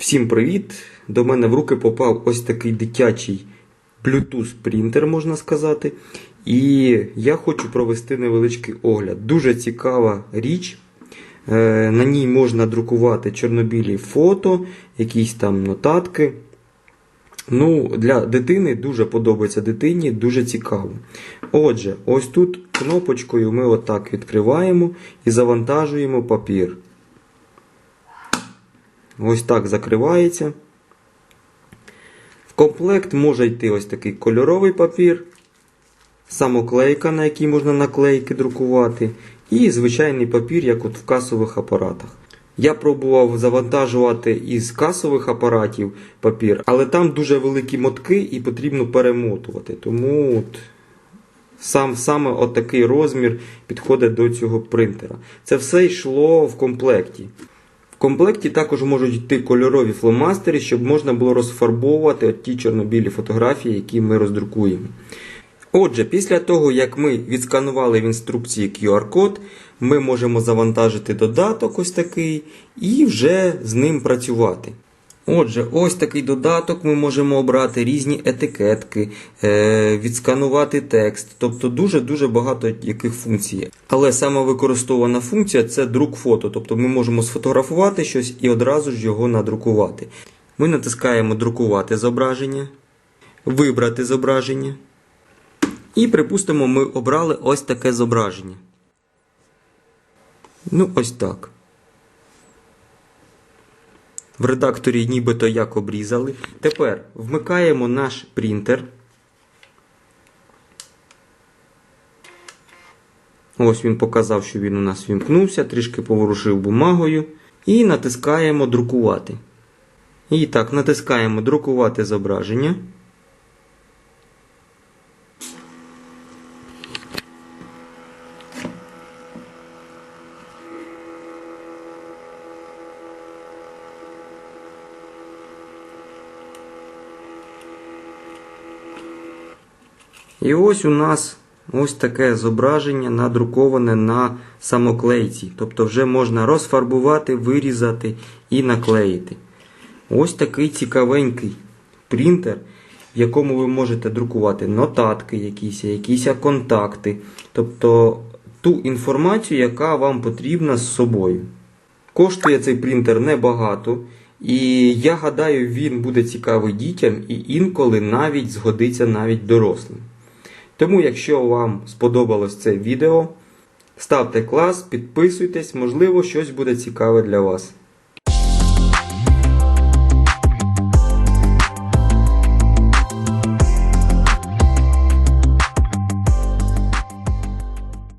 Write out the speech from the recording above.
Всім привіт! До мене в руки попав ось такий дитячий Bluetooth принтер, можна сказати. І я хочу провести невеличкий огляд. Дуже цікава річ. Е, На ній можна друкувати чорнобілі фото, якісь там нотатки. Ну, Для дитини дуже подобається дитині, дуже цікаво. Отже, ось тут кнопочкою ми отак відкриваємо і завантажуємо папір. Ось так закривається. В комплект може йти ось такий кольоровий папір, самоклейка, на якій можна наклейки друкувати, і звичайний папір, як от в касових апаратах. Я пробував завантажувати із касових апаратів папір, але там дуже великі мотки і потрібно перемотувати. Тому от сам, саме от такий розмір підходить до цього принтера. Це все йшло в комплекті. Комплекті також можуть йти кольорові фломастери, щоб можна було розфарбовувати от ті чорнобілі фотографії, які ми роздрукуємо. Отже, після того, як ми відсканували в інструкції QR-код, ми можемо завантажити додаток ось такий і вже з ним працювати. Отже, ось такий додаток ми можемо обрати різні етикетки, е, відсканувати текст, тобто дуже-дуже багато яких функцій. Але саме використована функція це друк фото, тобто ми можемо сфотографувати щось і одразу ж його надрукувати. Ми натискаємо Друкувати зображення, вибрати зображення. І, припустимо, ми обрали ось таке зображення. Ну, ось так. В редакторі нібито як обрізали. Тепер вмикаємо наш принтер. Ось він показав, що він у нас вімкнувся, трішки поворушив бумагою. І натискаємо друкувати. І так, натискаємо друкувати зображення. І ось у нас ось таке зображення надруковане на самоклейці. Тобто вже можна розфарбувати, вирізати і наклеїти. Ось такий цікавенький принтер, в якому ви можете друкувати нотатки, якісь, якісь контакти. Тобто ту інформацію, яка вам потрібна з собою. Коштує цей принтер небагато. І я гадаю, він буде цікавий дітям і інколи навіть згодиться навіть дорослим. Тому, якщо вам сподобалось це відео, ставте клас, підписуйтесь, можливо, щось буде цікаве для вас.